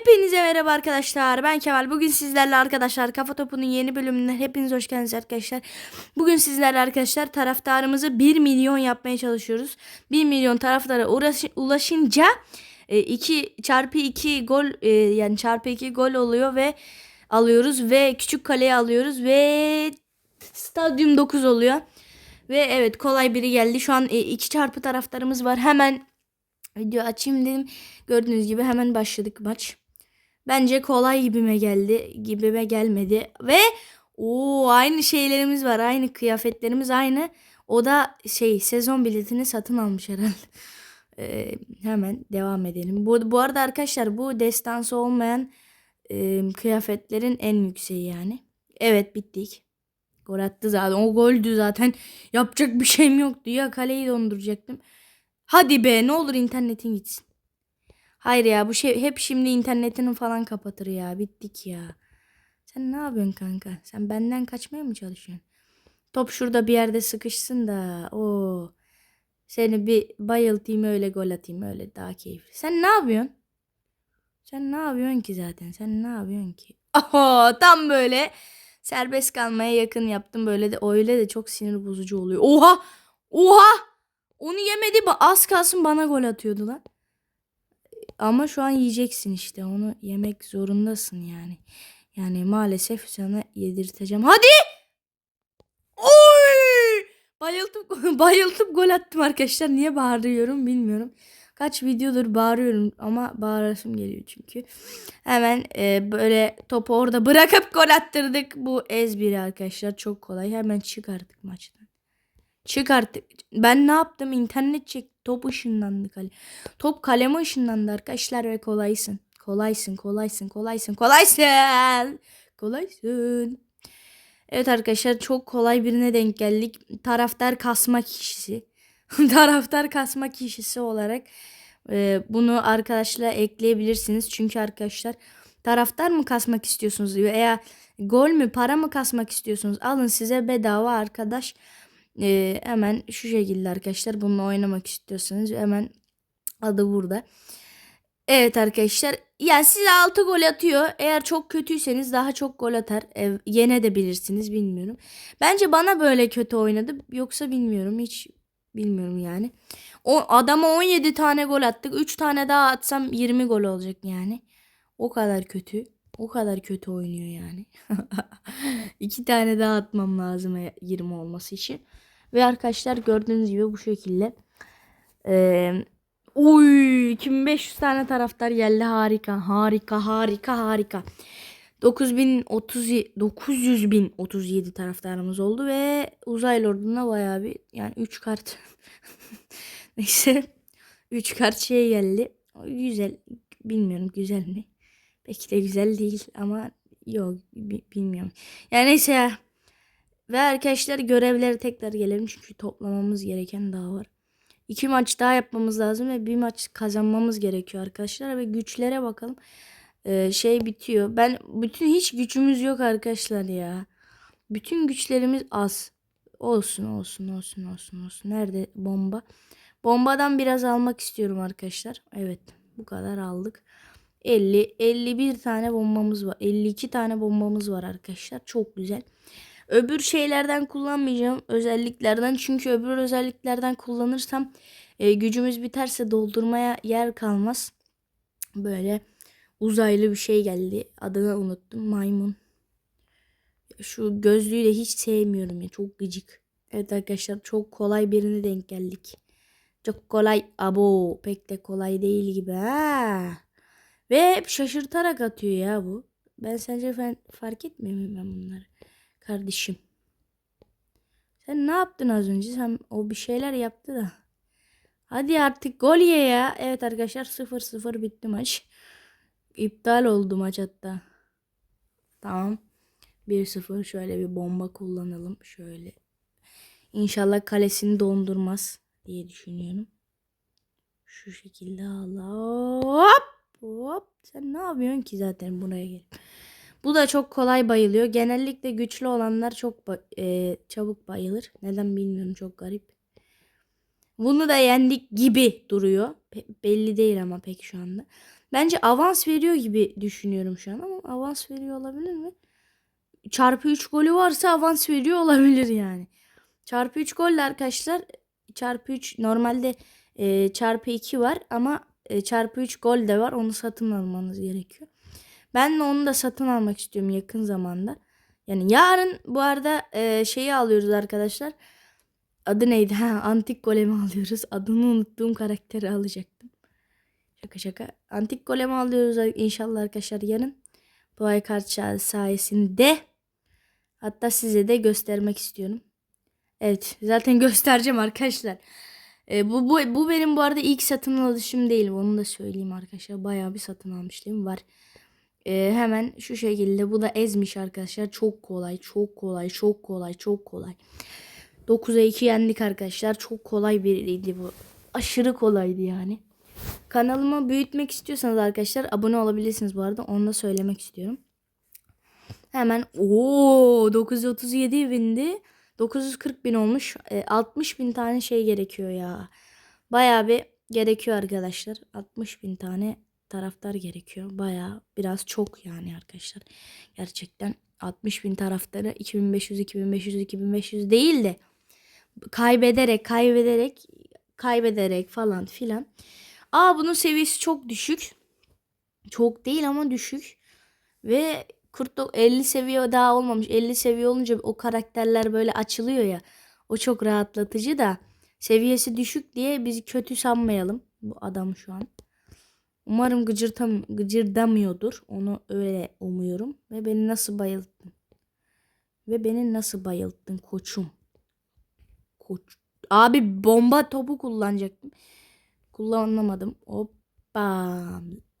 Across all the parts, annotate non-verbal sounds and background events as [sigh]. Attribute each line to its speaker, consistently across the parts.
Speaker 1: Hepinize merhaba arkadaşlar. Ben Kemal. Bugün sizlerle arkadaşlar Kafa Topu'nun yeni bölümüne hepiniz hoş geldiniz arkadaşlar. Bugün sizlerle arkadaşlar taraftarımızı 1 milyon yapmaya çalışıyoruz. 1 milyon taraftara ulaşınca 2 çarpı 2 gol e, yani çarpı 2 gol oluyor ve alıyoruz ve küçük kaleye alıyoruz ve stadyum 9 oluyor. Ve evet kolay biri geldi. Şu an 2 çarpı taraftarımız var. Hemen video açayım dedim. Gördüğünüz gibi hemen başladık maç. Bence kolay gibime geldi. Gibime gelmedi. Ve o aynı şeylerimiz var. Aynı kıyafetlerimiz aynı. O da şey sezon biletini satın almış herhalde. [laughs] Ee, hemen devam edelim. Bu, bu arada arkadaşlar bu destansı olmayan e, kıyafetlerin en yükseği yani. Evet bittik. Gol attı zaten. O goldü zaten. Yapacak bir şeyim yoktu. Ya kaleyi donduracaktım. Hadi be ne olur internetin gitsin. Hayır ya bu şey hep şimdi internetini falan kapatır ya. Bittik ya. Sen ne yapıyorsun kanka? Sen benden kaçmaya mı çalışıyorsun? Top şurada bir yerde sıkışsın da. o Seni bir bayıltayım öyle gol atayım öyle daha keyifli. Sen ne yapıyorsun? Sen ne yapıyorsun ki zaten? Sen ne yapıyorsun ki? [laughs] Oho tam böyle serbest kalmaya yakın yaptım. Böyle de öyle de çok sinir bozucu oluyor. Oha! Oha! Onu yemedi. Az kalsın bana gol atıyordu lan. Ama şu an yiyeceksin işte. Onu yemek zorundasın yani. Yani maalesef sana yedirteceğim. Hadi! Oy! Bayıltıp [laughs] bayıltıp gol attım arkadaşlar. Niye bağırıyorum bilmiyorum. Kaç videodur bağırıyorum ama bağırasım geliyor çünkü. Hemen e, böyle topu orada bırakıp gol attırdık. Bu ezbiri arkadaşlar çok kolay. Hemen çıkarttık maçtan. Çıkarttık. Ben ne yaptım? İnternet çek. Top ışınlandı kale. Top kaleme ışınlandı arkadaşlar ve kolaysın. Kolaysın, kolaysın, kolaysın, kolaysın. Kolaysın. Evet arkadaşlar çok kolay birine denk geldik. Taraftar kasma kişisi. [laughs] Taraftar kasma kişisi olarak e, bunu arkadaşlar ekleyebilirsiniz. Çünkü arkadaşlar taraftar mı kasmak istiyorsunuz veya gol mü para mı kasmak istiyorsunuz? Alın size bedava arkadaş. E, hemen şu şekilde arkadaşlar bununla oynamak istiyorsanız hemen adı burada. Evet arkadaşlar yani size 6 gol atıyor. Eğer çok kötüyseniz daha çok gol atar. E, yene de bilirsiniz bilmiyorum. Bence bana böyle kötü oynadı. Yoksa bilmiyorum hiç bilmiyorum yani. O adama 17 tane gol attık. 3 tane daha atsam 20 gol olacak yani. O kadar kötü. O kadar kötü oynuyor yani. [laughs] 2 tane daha atmam lazım e- 20 olması için. Ve arkadaşlar gördüğünüz gibi bu şekilde. Eee Uy 2500 tane taraftar geldi harika harika harika harika. 9030 900 bin 37 taraftarımız oldu ve uzaylı orduna bayağı bir yani 3 kart [laughs] neyse 3 kart şey geldi. Güzel bilmiyorum güzel mi? Peki de güzel değil ama yok bi- bilmiyorum. Yani neyse ya. Ve arkadaşlar görevlere tekrar gelelim çünkü toplamamız gereken daha var. İki maç daha yapmamız lazım ve bir maç kazanmamız gerekiyor arkadaşlar ve güçlere bakalım. Ee, şey bitiyor. Ben bütün hiç gücümüz yok arkadaşlar ya. Bütün güçlerimiz az. Olsun olsun olsun olsun olsun. Nerede bomba? Bombadan biraz almak istiyorum arkadaşlar. Evet bu kadar aldık. 50 51 tane bombamız var. 52 tane bombamız var arkadaşlar. Çok güzel. Öbür şeylerden kullanmayacağım özelliklerden çünkü öbür özelliklerden kullanırsam e, gücümüz biterse doldurmaya yer kalmaz. Böyle uzaylı bir şey geldi. Adını unuttum. Maymun. Şu gözlüğü de hiç sevmiyorum ya. Çok gıcık. Evet arkadaşlar çok kolay birine denk geldik. Çok kolay. Abo pek de kolay değil gibi ha. Ve hep şaşırtarak atıyor ya bu. Ben sence ben fark etmiyor muyum ben bunları? Kardeşim. Sen ne yaptın az önce? Sen o bir şeyler yaptı da. Hadi artık gol ye ya. Evet arkadaşlar 0-0 bitti maç. İptal oldu maç hatta. Tamam. 1-0 şöyle bir bomba kullanalım. Şöyle. İnşallah kalesini dondurmaz diye düşünüyorum. Şu şekilde Allah. Hop. Hop. Sen ne yapıyorsun ki zaten buraya gelip. Bu da çok kolay bayılıyor. Genellikle güçlü olanlar çok ba- e, çabuk bayılır. Neden bilmiyorum çok garip. Bunu da yendik gibi duruyor. Pe- belli değil ama pek şu anda. Bence avans veriyor gibi düşünüyorum şu an ama avans veriyor olabilir mi? Çarpı 3 golü varsa avans veriyor olabilir yani. Çarpı 3 golle arkadaşlar çarpı 3 normalde e, çarpı 2 var ama e, çarpı 3 gol de var. Onu satın almanız gerekiyor. Ben de onu da satın almak istiyorum yakın zamanda. Yani yarın bu arada e, şeyi alıyoruz arkadaşlar. Adı neydi? Ha, antik golemi alıyoruz. Adını unuttuğum karakteri alacaktım. Şaka şaka. Antik golemi alıyoruz inşallah arkadaşlar yarın. Bu ay kart sayesinde. Hatta size de göstermek istiyorum. Evet zaten [laughs] göstereceğim arkadaşlar. E, bu, bu, bu benim bu arada ilk satın alışım değil. Onu da söyleyeyim arkadaşlar. Bayağı bir satın almışlığım var. E, hemen şu şekilde. Bu da ezmiş arkadaşlar. Çok kolay, çok kolay, çok kolay, çok kolay. 9'a 2 yendik arkadaşlar. Çok kolay biriydi bu. Aşırı kolaydı yani. Kanalımı büyütmek istiyorsanız arkadaşlar abone olabilirsiniz bu arada. Onu da söylemek istiyorum. Hemen ooo 937 bindi. 940 bin olmuş. E, 60 bin tane şey gerekiyor ya. Bayağı bir gerekiyor arkadaşlar. 60 bin tane taraftar gerekiyor. Bayağı biraz çok yani arkadaşlar. Gerçekten 60 bin taraftarı 2500 2500 2500 değil de kaybederek kaybederek kaybederek falan filan. Aa bunun seviyesi çok düşük. Çok değil ama düşük. Ve Kurt 50 seviye daha olmamış. 50 seviye olunca o karakterler böyle açılıyor ya. O çok rahatlatıcı da seviyesi düşük diye bizi kötü sanmayalım bu adam şu an. Umarım gıcırtam gıcırdamıyordur. Onu öyle umuyorum. Ve beni nasıl bayılttın? Ve beni nasıl bayılttın koçum? Koç. Abi bomba topu kullanacaktım. Kullanamadım. Hoppa.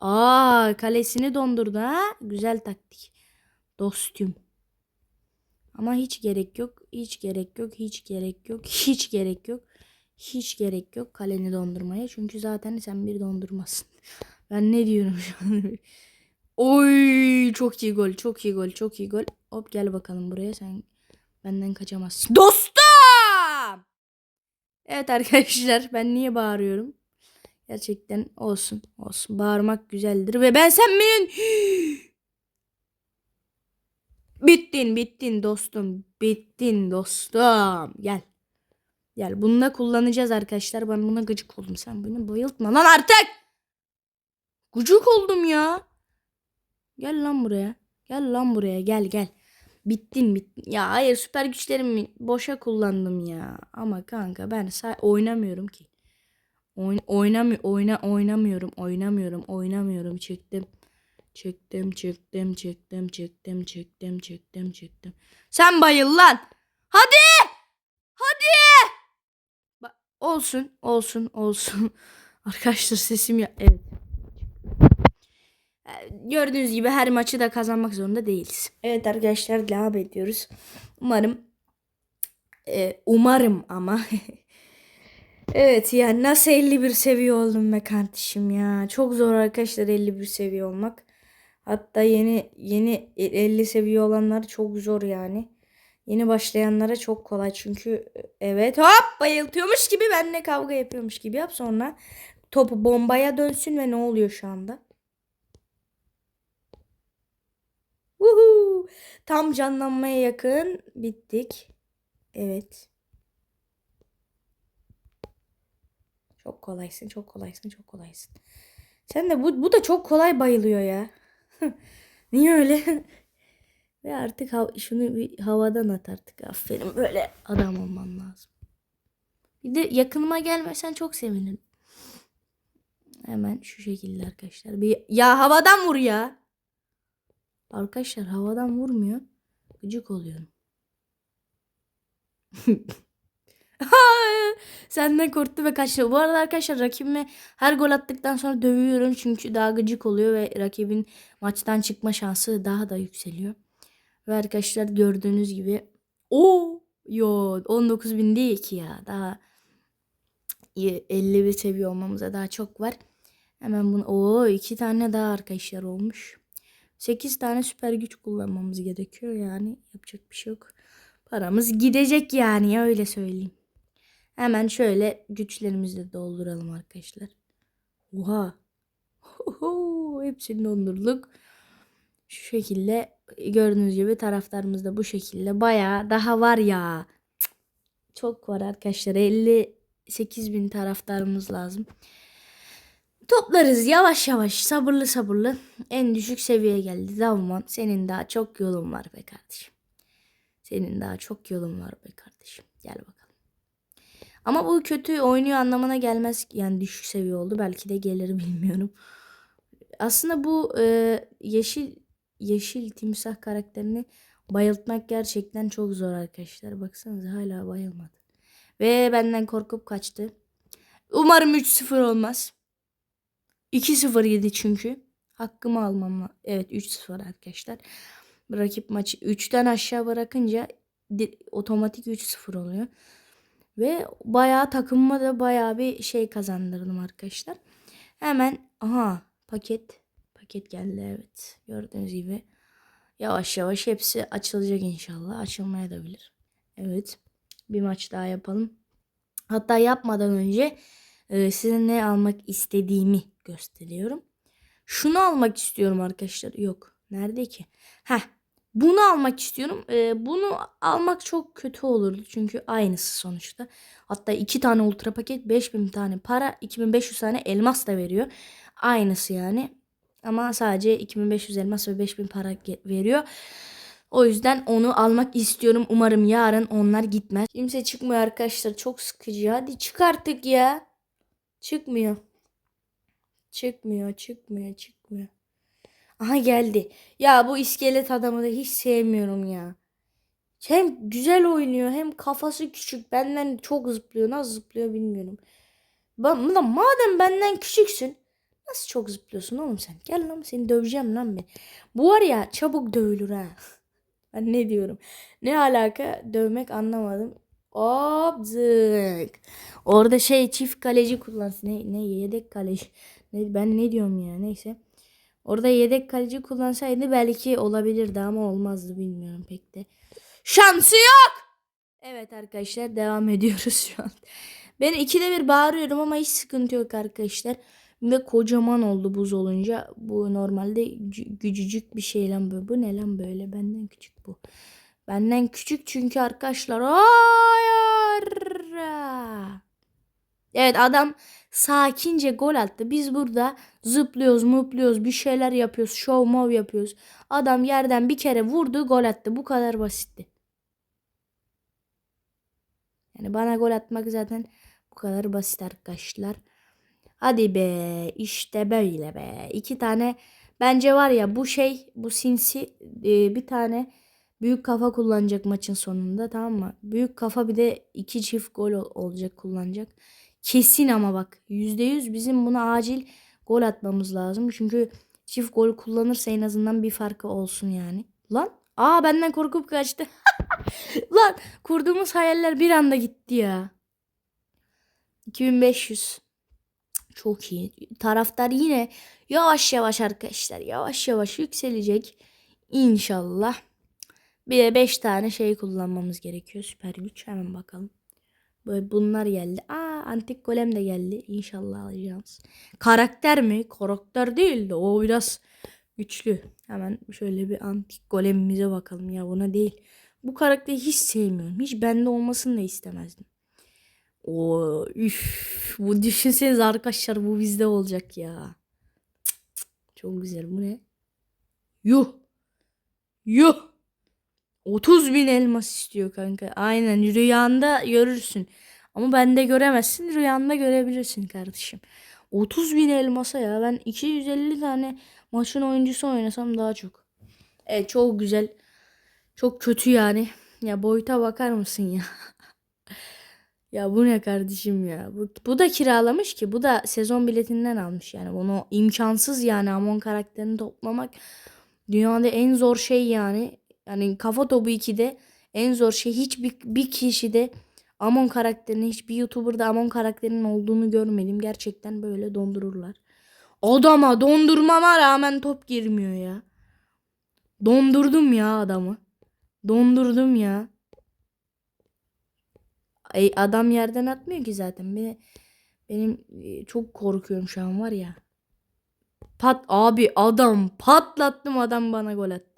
Speaker 1: Aa kalesini dondurdu ha. Güzel taktik. Dostum. Ama hiç gerek yok. Hiç gerek yok. Hiç gerek yok. Hiç gerek yok. Hiç gerek yok kaleni dondurmaya. Çünkü zaten sen bir dondurmasın. [laughs] Ben ne diyorum şu an? [laughs] Oy çok iyi gol. Çok iyi gol. Çok iyi gol. Hop gel bakalım buraya. Sen benden kaçamazsın. Dostum! Evet arkadaşlar ben niye bağırıyorum? Gerçekten olsun olsun. Bağırmak güzeldir ve ben sen benim [gasps] Bittin bittin dostum. Bittin dostum. Gel. Gel bunu da kullanacağız arkadaşlar. Ben buna gıcık oldum. Sen beni bayıltma lan artık. Gıcık oldum ya. Gel lan buraya. Gel lan buraya. Gel gel. Bittin bittin. Ya hayır süper güçlerimi boşa kullandım ya. Ama kanka ben oynamıyorum ki. Oyn oynamı oyna oynamıyorum. Oynamıyorum. Oynamıyorum. Çıktım. Çektim çektim çektim çektim çektim çektim çektim. Sen bayıl lan. Hadi. Hadi. Ba olsun olsun olsun. [laughs] Arkadaşlar sesim ya. Evet. Ee, gördüğünüz gibi her maçı da kazanmak zorunda değiliz. Evet arkadaşlar devam ediyoruz. Umarım e, umarım ama [laughs] Evet ya nasıl 51 seviye oldum be kardeşim ya. Çok zor arkadaşlar 51 seviye olmak. Hatta yeni yeni 50 seviye olanlar çok zor yani. Yeni başlayanlara çok kolay çünkü evet hop bayıltıyormuş gibi benimle kavga yapıyormuş gibi yap sonra topu bombaya dönsün ve ne oluyor şu anda? Uhu. Tam canlanmaya yakın bittik. Evet. Çok kolaysın, çok kolaysın, çok kolaysın. Sen de bu, bu da çok kolay bayılıyor ya. [laughs] Niye öyle? [laughs] Ve artık hav şunu bir havadan at artık. Aferin böyle adam olman lazım. Bir de yakınıma gelmesen çok sevinirim. Hemen şu şekilde arkadaşlar. Bir ya havadan vur ya. Arkadaşlar havadan vurmuyor. Gıcık oluyorum. [laughs] [laughs] Senden korktu ve kaçtı. Bu arada arkadaşlar rakibime her gol attıktan sonra dövüyorum. Çünkü daha gıcık oluyor ve rakibin maçtan çıkma şansı daha da yükseliyor. Ve arkadaşlar gördüğünüz gibi o yo 19 bin değil ki ya. Daha 50 bir seviye olmamıza daha çok var. Hemen bunu o iki tane daha arkadaşlar olmuş. 8 tane süper güç kullanmamız gerekiyor yani yapacak bir şey yok. Paramız gidecek yani öyle söyleyeyim. Hemen şöyle güçlerimizi de dolduralım arkadaşlar. Oha. Hepsini dondurduk. Şu şekilde gördüğünüz gibi taraftarımız da bu şekilde. Bayağı daha var ya. Çok var arkadaşlar. 58 bin taraftarımız lazım. Toplarız yavaş yavaş sabırlı sabırlı. En düşük seviyeye geldi. Zaman senin daha çok yolun var be kardeşim. Senin daha çok yolun var be kardeşim. Gel bakalım. Ama bu kötü oynuyor anlamına gelmez. Yani düşük seviye oldu. Belki de gelir [laughs] bilmiyorum. Aslında bu e, yeşil yeşil timsah karakterini bayıltmak gerçekten çok zor arkadaşlar. Baksanıza hala bayılmadı. Ve benden korkup kaçtı. Umarım 3-0 olmaz. 2-0 yedi çünkü. Hakkımı almam. Evet 3-0 arkadaşlar. Rakip maçı 3'ten aşağı bırakınca otomatik 3-0 oluyor. Ve bayağı takımıma da bayağı bir şey kazandırdım arkadaşlar. Hemen aha paket paket geldi evet. Gördüğünüz gibi yavaş yavaş hepsi açılacak inşallah. Açılmaya da bilir. Evet. Bir maç daha yapalım. Hatta yapmadan önce e, size ne almak istediğimi gösteriyorum. Şunu almak istiyorum arkadaşlar. Yok. Nerede ki? Heh. Bunu almak istiyorum. E, bunu almak çok kötü olurdu. Çünkü aynısı sonuçta. Hatta iki tane ultra paket 5000 tane para 2500 tane elmas da veriyor. Aynısı yani. Ama sadece 2500 elmas ve 5000 para veriyor. O yüzden onu almak istiyorum. Umarım yarın onlar gitmez. Kimse çıkmıyor arkadaşlar. Çok sıkıcı. Hadi çık artık ya. Çıkmıyor. Çıkmıyor, çıkmıyor, çıkmıyor. Aha geldi. Ya bu iskelet adamı da hiç sevmiyorum ya. Hem güzel oynuyor hem kafası küçük. Benden çok zıplıyor. Nasıl zıplıyor bilmiyorum. Ben, lan madem benden küçüksün. Nasıl çok zıplıyorsun oğlum sen? Gel lan seni döveceğim lan ben. Bu var ya çabuk dövülür ha. [laughs] Ben ne diyorum? Ne alaka dövmek anlamadım. Hop zık. Orada şey çift kaleci kullansın. Ne, ne yedek kaleci. Ne, ben ne diyorum ya neyse. Orada yedek kaleci kullansaydı belki olabilirdi ama olmazdı bilmiyorum pek de. Şansı yok. Evet arkadaşlar devam ediyoruz şu an. Ben ikide bir bağırıyorum ama hiç sıkıntı yok arkadaşlar. Ve kocaman oldu buz olunca. Bu normalde gü- gücücük bir şey lan böyle. Bu ne lan böyle? Benden küçük bu. Benden küçük çünkü arkadaşlar. Hayır. Evet adam sakince gol attı. Biz burada zıplıyoruz, mupluyoruz, bir şeyler yapıyoruz, şov mov yapıyoruz. Adam yerden bir kere vurdu, gol attı. Bu kadar basitti. Yani bana gol atmak zaten bu kadar basit arkadaşlar. Hadi be işte böyle be. İki tane bence var ya bu şey bu sinsi e, bir tane büyük kafa kullanacak maçın sonunda tamam mı? Büyük kafa bir de iki çift gol ol- olacak kullanacak. Kesin ama bak yüzde yüz bizim buna acil gol atmamız lazım. Çünkü çift gol kullanırsa en azından bir farkı olsun yani. Lan aa benden korkup kaçtı. [laughs] Lan kurduğumuz hayaller bir anda gitti ya. 2500. Çok iyi. Taraftar yine yavaş yavaş arkadaşlar yavaş yavaş yükselecek. İnşallah. Bir de 5 tane şey kullanmamız gerekiyor. Süper güç. Hemen bakalım. Böyle bunlar geldi. Aa antik golem de geldi. İnşallah alacağız. Karakter mi? Karakter değil de o biraz güçlü. Hemen şöyle bir antik golemimize bakalım ya buna değil. Bu karakteri hiç sevmiyorum. Hiç bende olmasını da istemezdim. O üf, bu düşünseniz arkadaşlar bu bizde olacak ya. Çok güzel bu ne? Yuh. Yuh. 30 bin elmas istiyor kanka. Aynen rüyanda görürsün. Ama bende göremezsin. Rüyanda görebilirsin kardeşim. 30 bin elmasa ya. Ben 250 tane maçın oyuncusu oynasam daha çok. Evet çok güzel. Çok kötü yani. Ya boyuta bakar mısın ya? [laughs] Ya bu ne kardeşim ya? Bu, bu da kiralamış ki. Bu da sezon biletinden almış yani. Bunu imkansız yani Amon karakterini toplamak. Dünyada en zor şey yani. Yani kafa topu 2'de en zor şey. Hiçbir bir kişide Amon karakterini, hiçbir YouTuber'da Amon karakterinin olduğunu görmedim. Gerçekten böyle dondururlar. Adama dondurmama rağmen top girmiyor ya. Dondurdum ya adamı. Dondurdum ya. Ay, adam yerden atmıyor ki zaten. Beni, benim e, çok korkuyorum şu an var ya. Pat abi adam patlattım adam bana gol attı.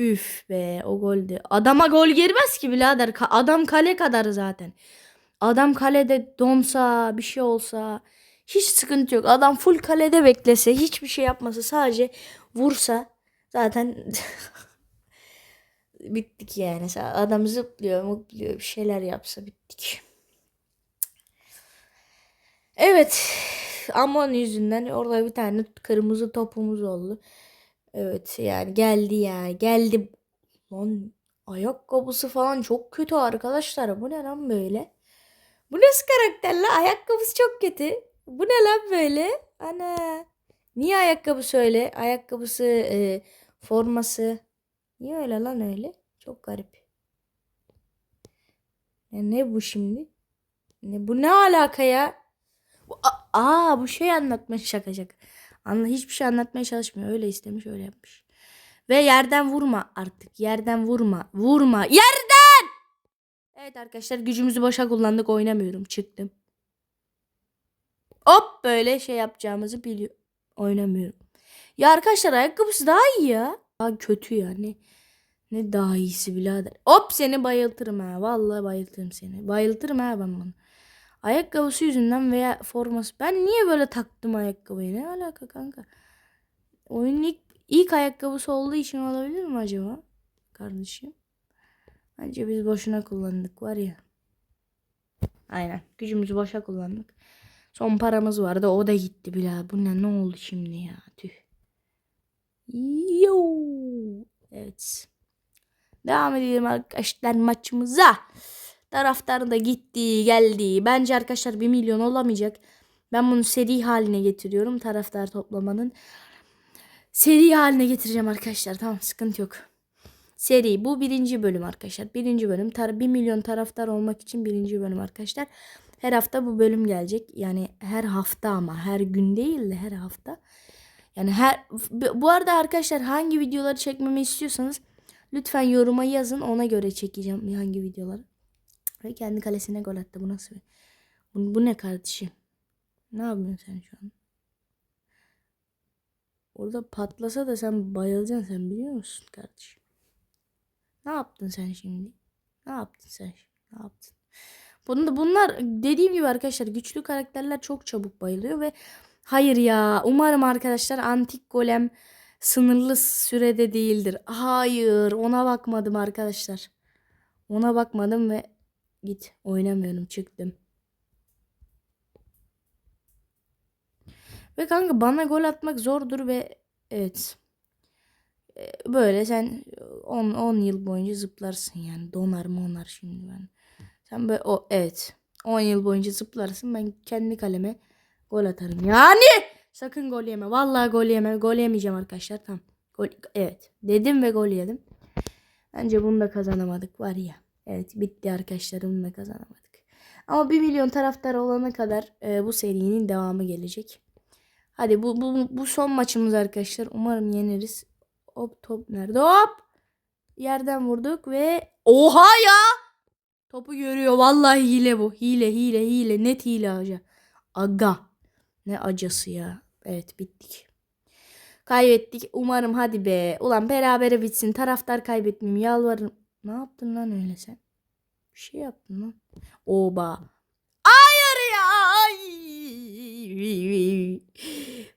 Speaker 1: Üf be o goldü. Adama gol girmez ki birader. Ka- Adam kale kadar zaten. Adam kalede donsa bir şey olsa hiç sıkıntı yok. Adam full kalede beklese hiçbir şey yapmasa sadece vursa zaten [laughs] bittik yani. Adam zıplıyor mutluyor bir şeyler yapsa bittik. Evet. Amon yüzünden orada bir tane kırmızı topumuz oldu. Evet yani geldi ya. Geldi. Lan ayakkabısı falan çok kötü arkadaşlar. Bu ne lan böyle? Bu nasıl karakter lan? Ayakkabısı çok kötü. Bu ne lan böyle? Ana. Niye ayakkabısı öyle? Ayakkabısı, e, forması. Niye öyle lan öyle? Çok garip. Ya ne bu şimdi? Ne bu ne alaka ya? Bu- Aa bu şey anlatmaya şaka şaka. Anla hiçbir şey anlatmaya çalışmıyor. Öyle istemiş, öyle yapmış. Ve yerden vurma artık. Yerden vurma. Vurma. Yerden! Evet arkadaşlar gücümüzü boşa kullandık. Oynamıyorum. Çıktım. Hop böyle şey yapacağımızı biliyor. Oynamıyorum. Ya arkadaşlar ayakkabısı daha iyi ya. Daha kötü ya. Ne, ne daha iyisi birader. Hop seni bayıltırım ha. Vallahi bayıltırım seni. Bayıltırım ha ben bunu. Ayakkabısı yüzünden veya forması. Ben niye böyle taktım ayakkabıyı? Ne alaka kanka? Oyunun ilk, ilk ayakkabısı olduğu için olabilir mi acaba? Kardeşim. Bence biz boşuna kullandık var ya. Aynen. Gücümüzü boşa kullandık. Son paramız vardı. O da gitti bile. Bu ne, ne oldu şimdi ya? Tüh. Yo. Evet. Devam edelim arkadaşlar maçımıza. Taraftar da gitti geldi. Bence arkadaşlar 1 milyon olamayacak. Ben bunu seri haline getiriyorum. Taraftar toplamanın. Seri haline getireceğim arkadaşlar. Tamam sıkıntı yok. Seri bu birinci bölüm arkadaşlar. Birinci bölüm. Tar 1 milyon taraftar olmak için birinci bölüm arkadaşlar. Her hafta bu bölüm gelecek. Yani her hafta ama her gün değil de her hafta. Yani her bu arada arkadaşlar hangi videoları çekmemi istiyorsanız lütfen yoruma yazın. Ona göre çekeceğim hangi videoları. Ve kendi kalesine gol attı. Bu nasıl bir... Bu, bu ne kardeşim? Ne yapıyorsun sen şu an? Orada patlasa da sen bayılacaksın sen biliyor musun kardeşim? Ne yaptın sen şimdi? Ne yaptın sen şimdi? Ne yaptın? Bunda bunlar dediğim gibi arkadaşlar güçlü karakterler çok çabuk bayılıyor ve hayır ya umarım arkadaşlar antik golem sınırlı sürede değildir. Hayır ona bakmadım arkadaşlar. Ona bakmadım ve git oynamıyorum çıktım. Ve kanka bana gol atmak zordur ve evet. E, Böyle sen 10 10 yıl boyunca zıplarsın yani. Donar monar şimdi ben. Sen böyle o evet. 10 yıl boyunca zıplarsın. Ben kendi kaleme gol atarım. Yani sakın gol yeme. Vallahi gol yeme. Gol yemeyeceğim arkadaşlar. Tamam. Gol evet. Dedim ve gol yedim. Bence bunu da kazanamadık var ya. Evet bitti arkadaşlar bunu da kazanamadık. Ama 1 milyon taraftar olana kadar e, bu serinin devamı gelecek. Hadi bu, bu, bu son maçımız arkadaşlar. Umarım yeneriz. Hop top nerede? Hop. Yerden vurduk ve oha ya. Topu görüyor. Vallahi hile bu. Hile hile hile. Net hile aga. Aga. Ne acısı ya. Evet bittik. Kaybettik. Umarım hadi be. Ulan berabere bitsin. Taraftar kaybetmeyeyim. Yalvarırım. Ne yaptın lan öyle sen? Bir şey yaptın lan. Oba. Hayır ya. Ay.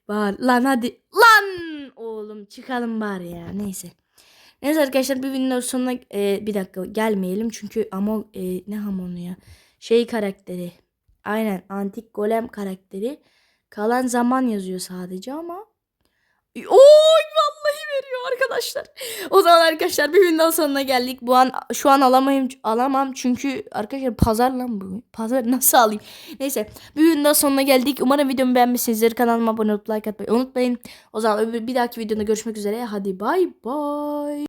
Speaker 1: Var lan hadi. Lan oğlum çıkalım bari ya. Neyse. Neyse arkadaşlar bir videonun sonuna e, bir dakika gelmeyelim. Çünkü ama e, ne hamonu ya. Şey karakteri. Aynen antik golem karakteri. Kalan zaman yazıyor sadece ama. Oy arkadaşlar. O zaman arkadaşlar bir videonun sonuna geldik. Bu an şu an alamayım alamam çünkü arkadaşlar pazar lan bu. Pazar nasıl alayım? Neyse bir videonun sonuna geldik. Umarım videomu beğenmişsinizdir. Kanalıma abone olup like atmayı unutmayın. O zaman bir dahaki videoda görüşmek üzere. Hadi bay bay.